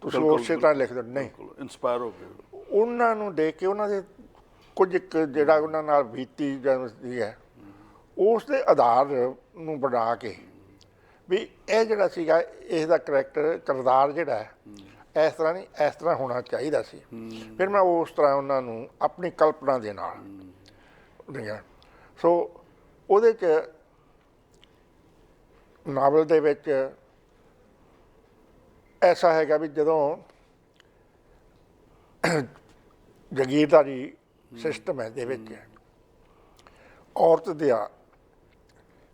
Speaker 2: ਤੁਸੀਂ
Speaker 1: ਬਿਲਕੁਲ,
Speaker 2: ਉਸੇ ਤਰ੍ਹਾਂ ਲਿਖ ਦਿੰਦੇ ਨਹੀਂ।
Speaker 1: ਇਨਸਪਾਇਰ ਹੋ ਗਏ।
Speaker 2: ਉਹਨਾਂ ਨੂੰ ਦੇਖ ਕੇ ਉਹਨਾਂ ਦੇ ਕੁਝ ਇੱਕ ਜਿਹੜਾ ਉਹਨਾਂ ਨਾਲ ਬੀਤੀ ਜਾਂਦੀ ਹੈ, ਉਸ ਦੇ ਆਧਾਰ ਨੂੰ ਬਣਾ ਕੇ ਵੀ ਇਹ ਜਿਹੜਾ ਸੀਗਾ, ਇਸ ਦਾ ਕਰੈਕਟਰ ਕਿਰਦਾਰ ਜਿਹੜਾ ਹੈ, ਇਸ ਤਰ੍ਹਾਂ ਨਹੀਂ, ਇਸ ਤਰ੍ਹਾਂ ਹੋਣਾ ਚਾਹੀਦਾ ਸੀ। ਫਿਰ ਮੈਂ ਉਸ ਤਰ੍ਹਾਂ ਉਹਨਾਂ ਨੂੰ ਆਪਣੀ ਕਲਪਨਾ ਦੇ ਨਾਲ ਸੋ ਉਹਦੇ ਚ ਨਾਵਲ ਦੇ ਵਿੱਚ ਐਸਾ ਹੈਗਾ ਵੀ ਜਦੋਂ ਜਗੀਰਦਾਰੀ ਸਿਸਟਮ ਹੈ ਦੇ ਵਿੱਚ। ਔਰਤ ਦੀ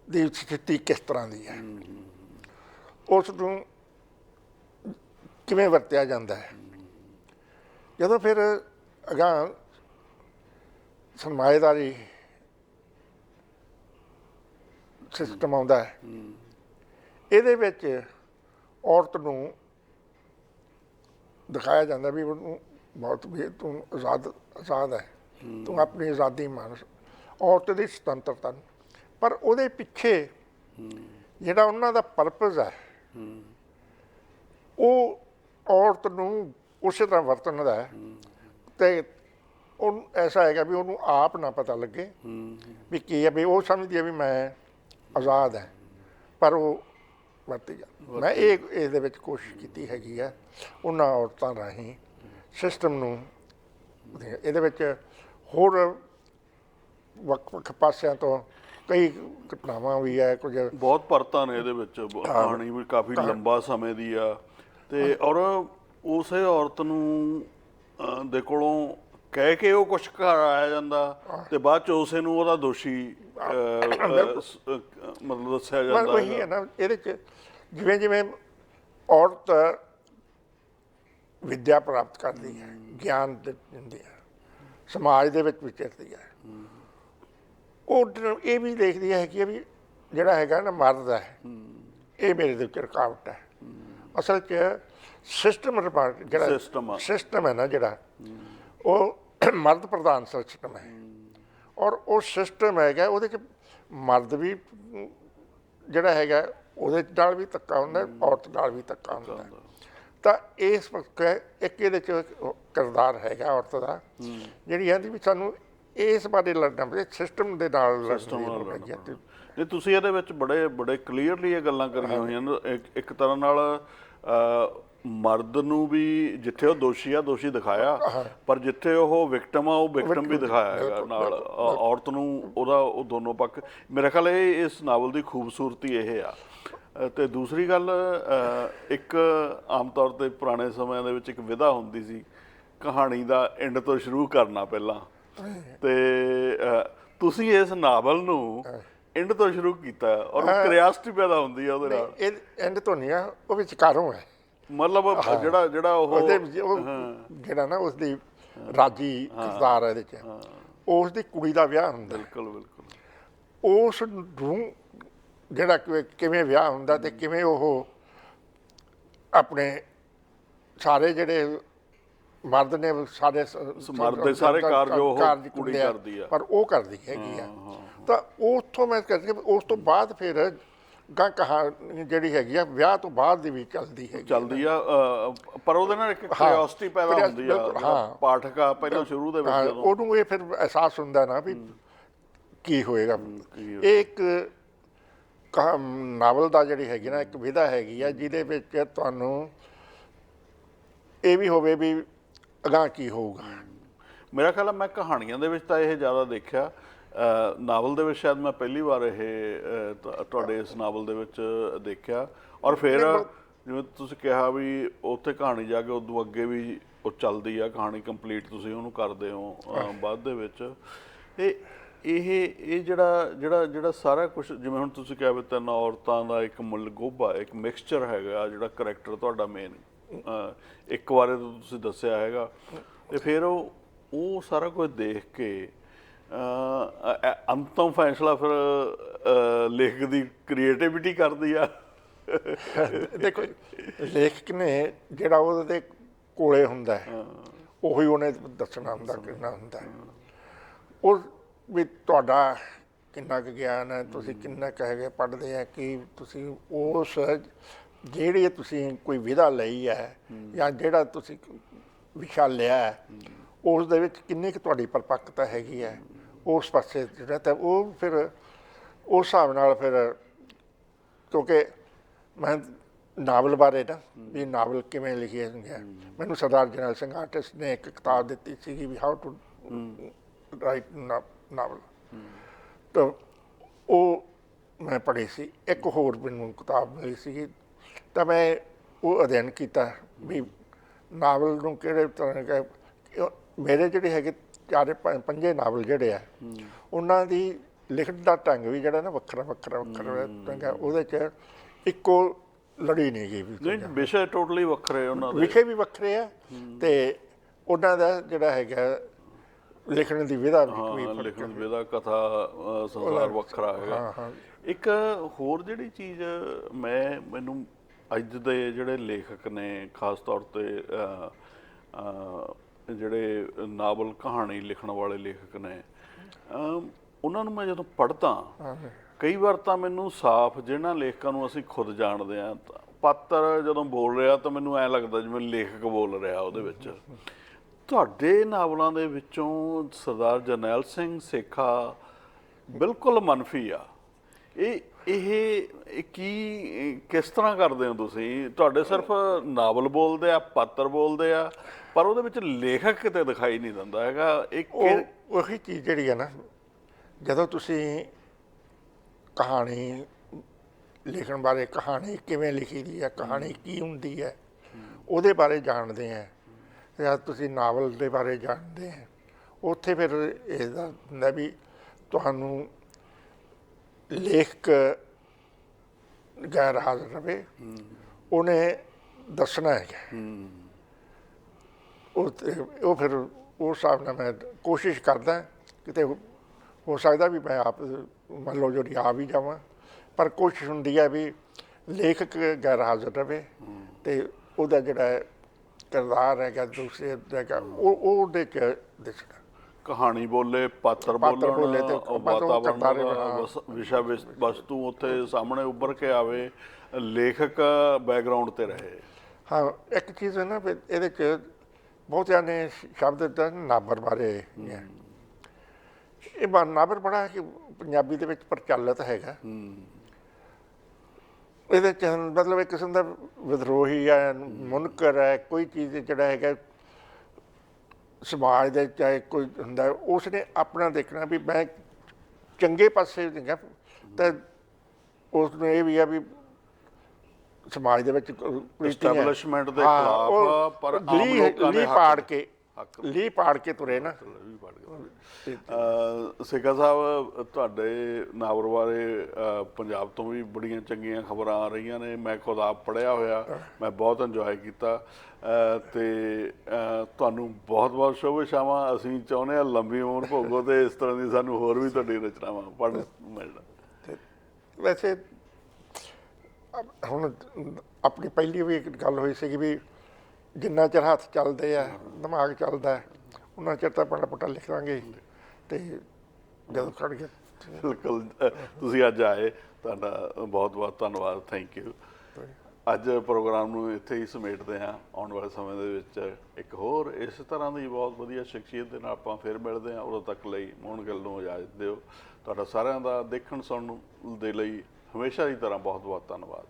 Speaker 2: ਦੀ ਸਥਿਤੀ ਕਿਸ ਤਰ੍ਹਾਂ ਦੀ ਹੈ? ਉਸ ਨੂੰ ਕਿਵੇਂ ਵਰਤਿਆ ਜਾਂਦਾ ਹੈ? ਜਦੋਂ ਫਿਰ ਅਗਾਂਹ ਸਰਮਾਏਦਾਰੀ ਸਿਸਟਮ ਆਉਂਦਾ ਹੈ, ਇਹਦੇ ਵਿੱਚ ਔਰਤ ਨੂੰ ਦਿਖਾਇਆ ਜਾਂਦਾ ਵੀ ਉਹਨੂੰ ਬਹੁਤ ਵੀ ਤੂੰ ਆਜ਼ਾਦ ਆਜ਼ਾਦ ਹੈ। ਤੂੰ ਆਪਣੀ ਆਜ਼ਾਦੀ ਮੰਨ ਔਰਤ ਦੀ ਸੁਤੰਤਰਤਾ। ਪਰ ਉਹਦੇ ਪਿੱਛੇ ਜਿਹੜਾ ਉਹਨਾਂ ਦਾ ਪਰਪਸ ਹੈ ਉਹ ਔਰਤ ਨੂੰ ਉਸੇ ਤਰ੍ਹਾਂ ਵਰਤਣ ਦਾ ਹੈ। ਤੇ ਉਹ ਐਸਾ ਹੈਗਾ ਵੀ ਉਹਨੂੰ ਆਪ ਨਾ ਪਤਾ ਲੱਗੇ ਵੀ ਕੀ ਹੈ ਵੀ ਉਹ ਸਮਝਦੀ ਹੈ ਵੀ ਮੈਂ ਆਜ਼ਾਦ ਹੈ। ਪਰ ਉਹ ਵਰਤੀ ਜਾ ਮੈਂ ਇਹ ਇਹਦੇ ਵਿੱਚ ਕੋਸ਼ਿਸ਼ ਕੀਤੀ ਹੈਗੀ ਆ ਉਹਨਾਂ ਔਰਤਾਂ ਰਾਹੀਂ। ਸਿਸਟਮ ਨੂੰ ਇਹਦੇ ਵਿੱਚ ਹੋਰ ਵੱਖ ਵੱਖ ਪਾਸਿਆਂ ਤੋਂ ਕਈ ਘਟਨਾਵਾਂ ਵੀ ਹੈ ਕੁਝ
Speaker 1: ਬਹੁਤ ਪਰਤਾਂ ਨੇ ਇਹਦੇ ਵਿੱਚ ਕਹਾਣੀ ਵੀ ਕਾਫੀ ਲੰਬਾ ਸਮੇਂ ਦੀ ਆ। ਤੇ ਔਰ ਉਸੇ ਔਰਤ ਨੂੰ ਦੇ ਕੋਲੋਂ ਕਹਿ ਕੇ ਉਹ ਕੁਝ ਘਰ ਆਇਆ ਜਾਂਦਾ ਤੇ ਬਾਅਦ ਚ ਉਸੇ ਨੂੰ ਉਹਦਾ ਦੋਸ਼ੀ ਮਤਲਬ ਦੱਸਿਆ ਜਾਂਦਾ
Speaker 2: ਉਹੀ। ਹੈ ਨਾ ਇਹਦੇ ਚ ਜਿਵੇਂ ਜਿਵੇਂ ਔਰਤ ਵਿਦਿਆ ਪ੍ਰਾਪਤ ਕਰਦੀ ਹੈ ਗਿਆਨ ਦਿੰਦੀ ਹੈ ਸਮਾਜ ਦੇ ਵਿੱਚ ਵਿਚਰਦੀ ਹੈ। ਉਹ ਇਹ ਵੀ ਦੇਖਦੀ ਹੈ ਕਿ ਵੀ ਜਿਹੜਾ ਹੈਗਾ ਨਾ ਮਰਦ ਹੈ। ਇਹ ਮੇਰੇ ਦੇ ਵਿੱਚ ਰੁਕਾਵਟ ਹੈ। ਅਸਲ 'ਚ ਸਿਸਟਮ ਜਿਹੜਾ
Speaker 1: ਆ।
Speaker 2: ਸਿਸਟਮ ਹੈ ਨਾ ਜਿਹੜਾ ਉਹ ਮਰਦ ਪ੍ਰਧਾਨ ਸਿਸਟਮ ਹੈ। ਔਰ ਉਹ ਸਿਸਟਮ ਹੈਗਾ ਉਹਦੇ 'ਚ ਮਰਦ ਵੀ ਜਿਹੜਾ ਹੈਗਾ ਉਹਦੇ ਨਾਲ ਵੀ ਧੱਕਾ ਹੁੰਦਾ ਔਰਤ ਨਾਲ ਵੀ ਧੱਕਾ ਹੁੰਦਾ। ਤਾਂ ਇਸ ਵਕਤ ਇੱਕ ਇਹਦੇ ਚ ਕਿਰਦਾਰ ਹੈਗਾ ਔਰਤ ਦਾ ਜਿਹੜੀ ਆਂਦੀ ਵੀ ਸਾਨੂੰ ਇਸ ਬਾਰੇ ਲੜਨਾ ਪਏ ਸਿਸਟਮ ਦੇ ਨਾਲ ਲੜਨ ਹੈ ਤੇ
Speaker 1: ਤੁਸੀਂ ਇਹਦੇ ਵਿੱਚ ਬੜੇ ਬੜੇ ਕਲੀਅਰਲੀ ਇਹ ਗੱਲਾਂ ਕਰੀਆਂ ਹੋਈਆਂ ਨੇ। ਇੱਕ- ਤਰ੍ਹਾਂ ਨਾਲ ਮਰਦ ਨੂੰ ਵੀ ਜਿੱਥੇ ਉਹ ਦੋਸ਼ੀ ਆ ਦੋਸ਼ੀ ਦਿਖਾਇਆ ਪਰ ਜਿੱਥੇ ਉਹ ਵਿਕਟਮ ਆ ਉਹ ਵਿਕਟਮ ਵੀ ਦਿਖਾਇਆ ਹੈਗਾ। ਨਾਲ ਔਰਤ ਨੂੰ ਉਹਦਾ ਉਹ ਦੋਨੋਂ ਪੱਖ। ਮੇਰੇ ਖਿਆਲ ਇਹ ਇਸ ਨਾਵਲ ਦੀ ਖੂਬਸੂਰਤੀ ਇਹ ਆ। ਤੇ ਦੂਸਰੀ ਗੱਲ ਇੱਕ ਆਮ ਤੌਰ ਤੇ ਪੁਰਾਣੇ ਸਮਿਆਂ ਦੇ ਵਿੱਚ ਇੱਕ ਵਿਧਾ ਹੁੰਦੀ ਸੀ ਕਹਾਣੀ ਦਾ ਐਂਡ ਤੋਂ ਸ਼ੁਰੂ ਕਰਨਾ ਪਹਿਲਾਂ। ਤੇ ਤੁਸੀਂ ਇਸ ਨਾਵਲ ਨੂੰ ਐਂਡ ਤੋਂ ਸ਼ੁਰੂ ਕੀਤਾ ਔਰ ਕਿਉਰਿਓਸਿਟੀ ਪੈਦਾ ਹੁੰਦੀ ਆ ਉਹਦੇ ਨਾਲ।
Speaker 2: ਇਹ ਐਂਡ ਤੋਂ ਨਹੀਂ ਆ ਉਹ ਵਿਚਕਾਰੋਂ ਹੈ।
Speaker 1: ਮਤਲਬ ਜਿਹੜਾ ਜਿਹੜਾ ਉਹ
Speaker 2: ਜਿਹੜਾ ਨਾ ਉਸ ਦੀ ਰਾਜੀ ਕਿਰਦਾਰ ਹੈ ਇਹਦੇ ਚ। ਉਸ ਦੀ ਕੁੜੀ ਦਾ ਵਿਆਹ ਹੁੰਦਾ।
Speaker 1: ਬਿਲਕੁਲ ਬਿਲਕੁਲ।
Speaker 2: ਉਸ ਨੂੰ ਜਿਹੜਾ ਕਿ- ਕਿਵੇਂ ਵਿਆਹ ਹੁੰਦਾ ਤੇ ਕਿਵੇਂ ਉਹ ਆਪਣੇ ਸਾਰੇ ਜਿਹੜੇ ਮਰਦ ਨੇ ਸਾਰੇ ਸ-
Speaker 1: ਮਰਦ ਦੇ ਸਾਰੇ ਕਾਰਜ ਉਹ
Speaker 2: ਕਾਰਜ
Speaker 1: ਕੁੜੀ
Speaker 2: ਹੁੰਦੇ ਆ,
Speaker 1: ਕਰਦੀ ਆ।
Speaker 2: ਪਰ ਉਹ ਕਰਦੀ ਹੈਗੀ ਆ। ਤਾਂ ਉੱਥੋਂ ਮੈਂ ਕਹਿੰਦਾ ਉਸ ਤੋਂ ਬਾਅਦ ਫਿਰ ਗਾਂ ਕਹਾ ਜਿਹੜੀ ਹੈਗੀ ਆ ਵਿਆਹ ਤੋਂ ਬਾਅਦ ਦੀ ਵੀ ਚੱਲਦੀ ਹੈਗੀ
Speaker 1: ਚੱਲਦੀ ਆ ਅ, ਪਰ ਉਹਦੇ ਨਾਲ ਇੱਕ ਕਿਉਰਿਓਸਿਟੀ ਪੈਦਾ ਹੁੰਦੀ ਆ
Speaker 2: ਬਿਲਕੁਲ,
Speaker 1: ਜਿਹੜਾ
Speaker 2: ਹਾਂ।
Speaker 1: ਪਾਠਕ ਆ ਪਹਿਲਾਂ ਸ਼ੁਰੂ ਦੇ
Speaker 2: ਹਾਂ,
Speaker 1: ਵਿੱਚ ਜਦੋਂ।
Speaker 2: ਉਹਨੂੰ ਇਹ ਫਿਰ ਅਹਿਸਾਸ ਹੁੰਦਾ ਨਾ ਵੀ ਕੀ ਹੋਏਗਾ। ਇਹ ਇੱਕ ਨਾਵਲ ਦਾ ਜਿਹੜੀ ਹੈਗੀ ਨਾ ਇੱਕ ਵਿਧਾ ਹੈਗੀ ਆ ਜਿਹਦੇ ਵਿੱਚ ਤੁਹਾਨੂੰ ਇਹ ਵੀ ਹੋਵੇ ਵੀ ਅਗਾਂਹ ਕੀ ਹੋਊਗਾ।
Speaker 1: ਮੇਰਾ ਖਿਆਲ ਆ ਮੈਂ ਕਹਾਣੀਆਂ ਦੇ ਵਿੱਚ ਤਾਂ ਇਹ ਜ਼ਿਆਦਾ ਦੇਖਿਆ। ਨਾਵਲ ਦੇ ਵਿੱਚ ਸ਼ਾਇਦ ਮੈਂ ਪਹਿਲੀ ਵਾਰ ਇਹ ਤੁਹਾਡੇ ਇਸ ਨਾਵਲ ਦੇ ਵਿੱਚ ਦੇਖਿਆ। ਔਰ ਫਿਰ ਜਿਵੇਂ ਤੁਸੀਂ ਕਿਹਾ ਵੀ ਉੱਥੇ ਕਹਾਣੀ ਜਾ ਕੇ ਉਦੋਂ ਅੱਗੇ ਵੀ ਉਹ ਚੱਲਦੀ ਆ ਕਹਾਣੀ ਕੰਪਲੀਟ ਤੁਸੀਂ ਉਹਨੂੰ ਕਰਦੇ ਹੋ ਬਾਅਦ ਦੇ ਵਿੱਚ। ਤੇ ਇਹ ਇਹ ਜਿਹੜਾ ਜਿਹੜਾ ਜਿਹੜਾ ਸਾਰਾ ਕੁਝ ਜਿਵੇਂ ਹੁਣ ਤੁਸੀਂ ਕਿਹਾ ਵੀ ਤਿੰਨ ਔਰਤਾਂ ਦਾ ਇੱਕ ਮੁੱਲ ਗੋਭਾ ਇੱਕ ਮਿਕਸਚਰ ਹੈਗਾ ਜਿਹੜਾ ਕਰੈਕਟਰ ਤੁਹਾਡਾ ਮੇਨ ਇੱਕ ਵਾਰੇ ਤੋਂ ਤੁਸੀਂ ਦੱਸਿਆ ਹੈਗਾ। ਤੇ ਫਿਰ ਉਹ ਉਹ ਸਾਰਾ ਕੁਝ ਦੇਖ ਕੇ ਅੰਤਮ ਫੈਸਲਾ ਫਿਰ ਲੇਖਕ ਦੀ ਕ੍ਰੀਏਟੀਵਿਟੀ ਕਰਦੀ ਆ।
Speaker 2: ਦੇਖੋ ਲੇਖਕ ਨੇ ਜਿਹੜਾ ਉਹਦੇ ਕੋਲੇ ਹੁੰਦਾ ਹੈ ਉਹੀ ਉਹਨੇ ਦੱਸਣਾ ਹੁੰਦਾ ਕਿੰਨਾ ਹੁੰਦਾ ਹੈ। ਉਹ ਵੀ ਤੁਹਾਡਾ ਕਿੰਨਾ ਕੁ ਗਿਆਨ ਹੈ, ਤੁਸੀਂ ਕਿੰਨਾ ਕੁ ਹੈਗੇ ਪੜ੍ਹਦੇ ਆ, ਕਿ ਤੁਸੀਂ ਉਸ ਜਿਹੜੀ ਤੁਸੀਂ ਕੋਈ ਵਿਧਾ ਲਈ ਹੈ ਜਾਂ ਜਿਹੜਾ ਤੁਸੀਂ ਵਿਸ਼ਾ ਲਿਆ ਹੈ, ਉਸ ਦੇ ਵਿੱਚ ਕਿੰਨੀ ਕੁ ਤੁਹਾਡੀ ਪਰਪੱਕਤਾ ਹੈਗੀ ਹੈ, ਉਸ ਪਾਸੇ ਜਿਹੜਾ ਤਾਂ ਉਹ ਫਿਰ ਉਸ ਹਿਸਾਬ ਨਾਲ ਫਿਰ ਕਿਉਂਕਿ ਮੈਂ ਨਾਵਲ ਬਾਰੇ ਨਾ ਵੀ ਨਾਵਲ ਕਿਵੇਂ ਲਿਖਿਆ ਗਿਆ ਮੈਨੂੰ ਸਰਦਾਰ ਜਰਨੈਲ ਸਿੰਘ ਆਰਟਿਸਟ ਨੇ ਇੱਕ ਕਿਤਾਬ ਦਿੱਤੀ ਸੀਗੀ ਵੀ ਹਾਊ ਟੂ ਰਾਈਟ ਨਾਵਲ ਤਾਂ ਉਹ ਮੈਂ ਪੜ੍ਹੀ ਸੀ। ਇੱਕ ਹੋਰ ਮੈਨੂੰ ਕਿਤਾਬ ਮਿਲੀ ਸੀ। ਤਾਂ ਮੈਂ ਉਹ ਅਧਿਐਨ ਕੀਤਾ ਵੀ ਨਾਵਲ ਨੂੰ ਕਿਹੜੇ ਤਰ੍ਹਾਂ ਮੇਰੇ ਜਿਹੜੇ ਹੈਗੇ ਚਾਰੇ ਪੰਜ- ਨਾਵਲ ਜਿਹੜੇ ਆ ਉਹਨਾਂ ਦੀ ਲਿਖਣ ਦਾ ਢੰਗ ਵੀ ਜਿਹੜਾ ਨਾ ਵੱਖਰਾ ਵੱਖਰਾ ਵੱਖਰਾ ਢੰਗ ਹੈ ਉਹਦੇ ਚ ਇੱਕੋ ਲੜੀ ਨਹੀਂ ਗਈ ਵੀ
Speaker 1: ਨਹੀਂ ਵਿਸ਼ੇ ਟੋਟਲੀ ਵੱਖਰੇ ਉਹਨਾਂ ਦੇ।
Speaker 2: ਵਿਸ਼ੇ ਵੀ ਵੱਖਰੇ ਆ ਤੇ ਉਹਨਾਂ ਦਾ ਜਿਹੜਾ ਹੈਗਾ ਲਿਖਣ ਦੀ ਵਿਧਾ ਵੀ
Speaker 1: ਹਾਂ
Speaker 2: ਵੀ
Speaker 1: ਲਿਖਣ ਵੇਦਾ ਕਥਾ ਅ, ਸੰਸਾਰ ਵੱਖਰਾ ਹੈਗਾ।
Speaker 2: ਹਾਂ, ਹਾਂ।
Speaker 1: ਇੱਕ ਹੋਰ ਜਿਹੜੀ ਚੀਜ਼ ਮੈਂ ਮੈਨੂੰ ਅੱਜ ਦੇ ਜਿਹੜੇ ਲੇਖਕ ਨੇ ਖਾਸ ਤੌਰ ਤੇ ਅ, ਅ, ਜਿਹੜੇ ਨਾਵਲ ਕਹਾਣੀ ਲਿਖਣ ਵਾਲੇ ਲੇਖਕ ਨੇ ਉਹਨਾਂ ਨੂੰ ਮੈਂ ਜਦੋਂ ਪੜ੍ਹਦਾ ਕਈ ਵਾਰ ਤਾਂ ਮੈਨੂੰ ਸਾਫ਼ ਜਿਹਨਾਂ ਲੇਖਕਾਂ ਨੂੰ ਅਸੀਂ ਖੁਦ ਜਾਣਦੇ ਆ ਪਾਤਰ ਜਦੋਂ ਬੋਲ ਰਿਹਾ ਤਾਂ ਮੈਨੂੰ ਐ ਲੱਗਦਾ ਜਿਵੇਂ ਲੇਖਕ ਬੋਲ ਰਿਹਾ ਉਹਦੇ ਵਿੱਚ। ਤੁਹਾਡੇ ਨਾਵਲਾਂ ਦੇ ਵਿੱਚੋਂ ਸਰਦਾਰ ਜਰਨੈਲ ਸਿੰਘ ਸੇਖਾ ਬਿਲਕੁਲ ਮਨਫੀ ਆ। ਇਹ ਇਹ ਕੀ ਕਿਸ ਤਰ੍ਹਾਂ ਕਰਦੇ ਹੋ ਤੁਸੀਂ? ਤੁਹਾਡੇ ਸਿਰਫ ਨਾਵਲ ਬੋਲਦੇ ਆ ਪਾਤਰ ਬੋਲਦੇ ਆ ਪਰ ਉਹਦੇ ਵਿੱਚ ਲੇਖਕ ਕਿਤੇ ਦਿਖਾਈ ਨਹੀਂ ਦਿੰਦਾ ਹੈਗਾ। ਇਹ
Speaker 2: ਉਹ
Speaker 1: ਕਿ-
Speaker 2: ਉਹੀ ਚੀਜ਼ ਜਿਹੜੀ ਹੈ ਨਾ ਜਦੋਂ ਤੁਸੀਂ ਕਹਾਣੀ ਲਿਖਣ ਬਾਰੇ ਕਹਾਣੀ ਕਿਵੇਂ ਲਿਖੀ ਦੀ ਹੈ ਕਹਾਣੀ ਕੀ ਹੁੰਦੀ ਹੈ ਉਹਦੇ ਬਾਰੇ ਜਾਣਦੇ ਆ। ਜਾਂ ਤੁਸੀਂ ਨਾਵਲ ਦੇ ਬਾਰੇ ਜਾਣਦੇ ਆ ਉੱਥੇ ਫਿਰ ਇਹਦਾ ਹੁੰਦਾ ਵੀ ਤੁਹਾਨੂੰ ਲੇਖਕ ਗੈਰ ਹਾਜ਼ਰ ਰਵੇ ਉਹਨੇ ਦੱਸਣਾ ਹੈਗਾ। ਉਹ ਉਹ ਫਿਰ ਉਸ ਹਿਸਾਬ ਨਾਲ ਮੈਂ ਕੋਸ਼ਿਸ਼ ਕਰਦਾ ਕਿਤੇ ਹੋ ਸਕਦਾ ਵੀ ਮੈਂ ਆਪ ਮੰਨ ਲਓ ਜਿਹੜੀ ਆ ਵੀ ਜਾਵਾਂ, ਪਰ ਕੋਸ਼ਿਸ਼ ਹੁੰਦੀ ਹੈ ਵੀ ਲੇਖਕ ਗੈਰ ਹਾਜ਼ਰ ਰਵੇ ਤੇ ਉਹਦਾ ਜਿਹੜਾ ਕਿਰਦਾਰ ਹੈਗਾ ਦੂਸਰੇ ਦਾ ਹੈਗਾ ਉਹ ਉਹ ਉਹਦੇ ਚ ਦਿਸਣਾ।
Speaker 1: ਕਹਾਣੀ ਬੋਲੇ ਪਾਤਰ
Speaker 2: ਪਾਤਰ ਬੋਲੇ ਤੇ
Speaker 1: ਵਾਤਾਵਰਣ ਦਾ
Speaker 2: ਬਣਾ।
Speaker 1: ਵਸ- ਵਿਸ਼ਾ ਵਿਸ- ਵਸਤੂ ਉੱਥੇ ਸਾਹਮਣੇ ਉੱਭਰ ਕੇ ਆਵੇ ਲੇਖਕ ਬੈਕਗ੍ਰਾਉਂਡ ਤੇ ਰਹੇ।
Speaker 2: ਹਾਂ ਇੱਕ ਚੀਜ਼ ਹੈ ਨਾ ਵੀ ਇਹਦੇ ਚ ਬਹੁਤਿਆਂ ਨੇ ਸ਼ਬਦ ਦਾ ਨਾਬਰ ਬਾਰੇ ਹੈ। ਇਹ ਬਾ ਨਾਬਰ ਬੜਾ ਕਿ ਪੰਜਾਬੀ ਦੇ ਵਿੱਚ ਪ੍ਰਚਲਿਤ ਹੈਗਾ। ਇਹਦੇ ਚ ਮਤਲਬ ਇੱਕ ਕਿਸਮ ਦਾ ਵਿਦਰੋਹੀ ਹੈ ਮੁਨਕਰ ਹੈ ਕੋਈ ਚੀਜ਼ ਜਿਹੜਾ ਹੈਗਾ ਸਮਾਜ ਦੇ ਚਾਹੇ ਕੋਈ ਹੁੰਦਾ ਉਸ ਨੇ ਆਪਣਾ ਦੇਖਣਾ ਵੀ ਮੈਂ ਚੰਗੇ ਪਾਸੇ ਨਿਗਾ ਤਾਂ ਉਸ ਨੂੰ ਇਹ ਵੀ ਆ ਵੀ ਸਮਾਜ ਦੇ ਵਿੱਚ
Speaker 1: Establishment ਦੇ ਖਿਲਾਫ, ਪਰ ਆਮ ਲੋਕਾਂ ਦੇ
Speaker 2: ਪਾੜ ਕੇ ਲੀਹ ਪਾੜ ਕੇ ਤੁਰੇ ਨਾ।
Speaker 1: ਅ ਸੇਖਾ ਸਾਹਿਬ ਤੁਹਾਡੇ ਨਾਵਲ ਬਾਰੇ ਪੰਜਾਬ ਤੋਂ ਵੀ ਬੜੀਆਂ ਚੰਗੀਆਂ ਖਬਰਾਂ ਆ ਰਹੀਆਂ ਨੇ। ਮੈਂ ਖੁਦ ਆਪ ਪੜਿਆ ਹੋਇਆ। ਮੈਂ ਬਹੁਤ ਇੰਜੋਏ ਕੀਤਾ। ਤੇ ਤੁਹਾਨੂੰ ਬਹੁਤ ਬਹੁਤ ਸ਼ੁਭੇਛਾਵਾਂ। ਅਸੀਂ ਚਾਹੁੰਦੇ ਹਾਂ ਲੰਬੀ ਉਮਰ ਭੋਗੋ ਤੇ ਇਸ ਤਰ੍ਹਾਂ ਦੀ ਸਾਨੂੰ ਹੋਰ ਵੀ ਤੁਹਾਡੀ ਰਚਨਾਵਾਂ ਪੜ੍ਹਨ ਮਿਲਣ।
Speaker 2: ਵੈਸੇ ਹੁਣ ਆਪਣੀ ਪਹਿਲੀ ਵੀ ਇੱਕ ਗੱਲ ਹੋਈ ਸੀ ਵੀ ਜਿੰਨਾ ਚਿਰ ਹੱਥ ਚੱਲਦੇ ਆ ਦਿਮਾਗ ਚੱਲਦਾ ਹੈ, ਉਹਨਾਂ ਚਿਰ ਤਾਂ ਪੜਾ ਪਟਾ ਲਿਖ ਲਾਂਗੇ ਤੇ ਜਦੋਂ ਖੜ ਗਿਆ।
Speaker 1: ਬਿਲਕੁਲ ਤੁਸੀਂ ਅੱਜ ਆਏ ਤੁਹਾਡਾ ਬਹੁਤ ਬਹੁਤ ਧੰਨਵਾਦ ਥੈਂਕ ਯੂ ਅੱਜ ਪ੍ਰੋਗਰਾਮ ਨੂੰ ਇੱਥੇ ਹੀ ਸਮੇਟਦੇ ਹਾਂ ਆਉਣ ਵਾਲੇ ਸਮੇਂ ਦੇ ਵਿੱਚ ਇੱਕ ਹੋਰ ਇਸ ਤਰ੍ਹਾਂ ਦੀ ਬਹੁਤ ਵਧੀਆ ਸ਼ਖਸੀਅਤ ਦੇ ਨਾਲ ਆਪਾਂ ਫਿਰ ਮਿਲਦੇ ਹਾਂ ਉਦੋਂ ਤੱਕ ਲਈ ਮੋਹਨ ਗਿੱਲ ਨੂੰ ਇਜਾਜ਼ਤ ਦਿਓ। ਤੁਹਾਡਾ ਸਾਰਿਆਂ ਦਾ ਦੇਖਣ ਸੁਣਨ ਦੇ ਲਈ ਹਮੇਸ਼ਾ ਦੀ ਤਰ੍ਹਾਂ ਬਹੁਤ ਬਹੁਤ ਧੰਨਵਾਦ।